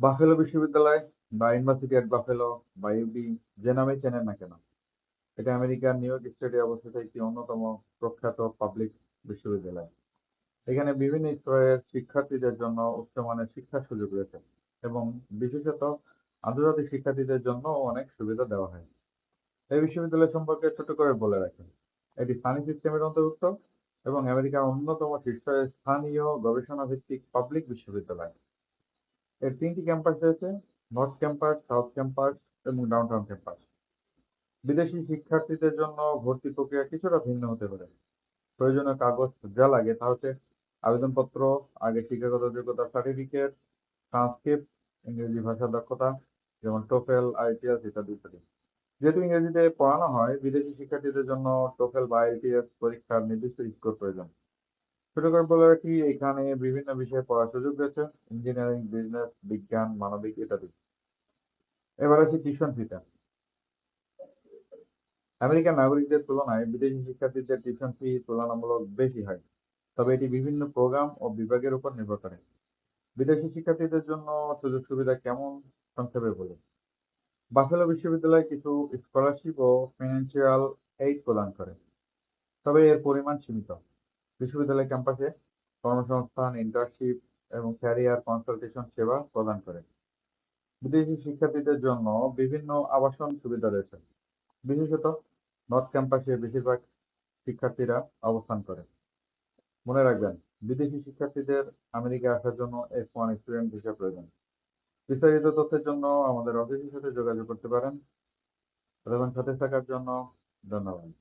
Buffalo বিশ্ববিদ্যালয় বা university at Buffalo বা ইউবি যে নামেই চেনেন না কেন? এটা আমেরিকার নিউ ইয়র্ক স্টেটে অবস্থিত একটি অন্যতম প্রখ্যাত পাবলিক বিশ্ববিদ্যালয়। এখানে বিভিন্ন স্তরের শিক্ষার্থীদের জন্য উচ্চমানের শিক্ষার সুযোগ রয়েছে এবং বিশেষত আন্তর্জাতিক শিক্ষার্থীদের জন্য অনেক সুবিধা দেওয়া হয়। এই বিশ্ববিদ্যালয় সম্পর্কে ছোট করে বলে রাখেন এটি সানি সিস্টেমের অন্তর্ভুক্ত এবং আমেরিকার অন্যতম শীর্ষস্থানীয় গবেষণা ভিত্তিক পাবলিক বিশ্ববিদ্যালয়। এর তিনটি ক্যাম্পাস রয়েছে নর্থ ক্যাম্পাস সাউথ ক্যাম্পাস এবং ডাউনটাউন ক্যাম্পাস বিদেশি শিক্ষার্থীদের জন্য ভর্তি প্রক্রিয়া কিছুটা ভিন্ন হতে পারে। প্রয়োজনীয় কাগজ যা লাগে তা হচ্ছে আবেদনপত্র, আগে শিক্ষাগত যোগ্যতা সার্টিফিকেট ট্রান্সক্রিপ্ট ইংরেজি ভাষার দক্ষতা, যেমন টোফেল আইটিএস ইত্যাদি ইত্যাদি। যেহেতু ইংরেজিতে পড়ানো হয়, বিদেশি শিক্ষার্থীদের জন্য টোফেল বা আইটিএস পরীক্ষার নির্দিষ্ট স্কোর প্রয়োজন। ছোট বলে রাখি এখানে বিভিন্ন বিষয়ে পড়ার সুযোগ রয়েছে? ইঞ্জিনিয়ারিং বিজনেস বিজ্ঞান, মানবিক ইত্যাদি। এবার আসি টিউশন ফিতে আমেরিকান নাগরিকদের তুলনায় বিদেশি শিক্ষার্থীদের টিউশন ফি তুলনামূলক বেশি হয়। তবে এটি বিভিন্ন প্রোগ্রাম ও বিভাগের উপর নির্ভর করে। বিদেশি শিক্ষার্থীদের জন্য সুযোগ সুবিধা কেমন সংক্ষেপে বলি বাফেলো বিশ্ববিদ্যালয় কিছু স্কলারশিপ ও ফিনান্সিয়াল এইড প্রদান করে। তবে এর পরিমাণ সীমিত। বিশ্ববিদ্যালয় ক্যাম্পাসে কর্মসংস্থান ইন্টার্নশিপ এবং ক্যারিয়ার কনসালটেশন সেবা প্রদান করে। বিদেশি শিক্ষার্থীদের জন্য বিভিন্ন আবাসন সুবিধা রয়েছে। বিশেষত নর্থ ক্যাম্পাসে বেশিরভাগ শিক্ষার্থীরা অবস্থান করে। মনে রাখবেন, বিদেশি শিক্ষার্থীদের আমেরিকায় আসার জন্য এফ ওয়ান স্টুডেন্ট ভিসা প্রয়োজন। বিস্তারিত তথ্যের জন্য আমাদের অফিসের সাথে যোগাযোগ করতে পারেন। এবং সাথে থাকার জন্য ধন্যবাদ।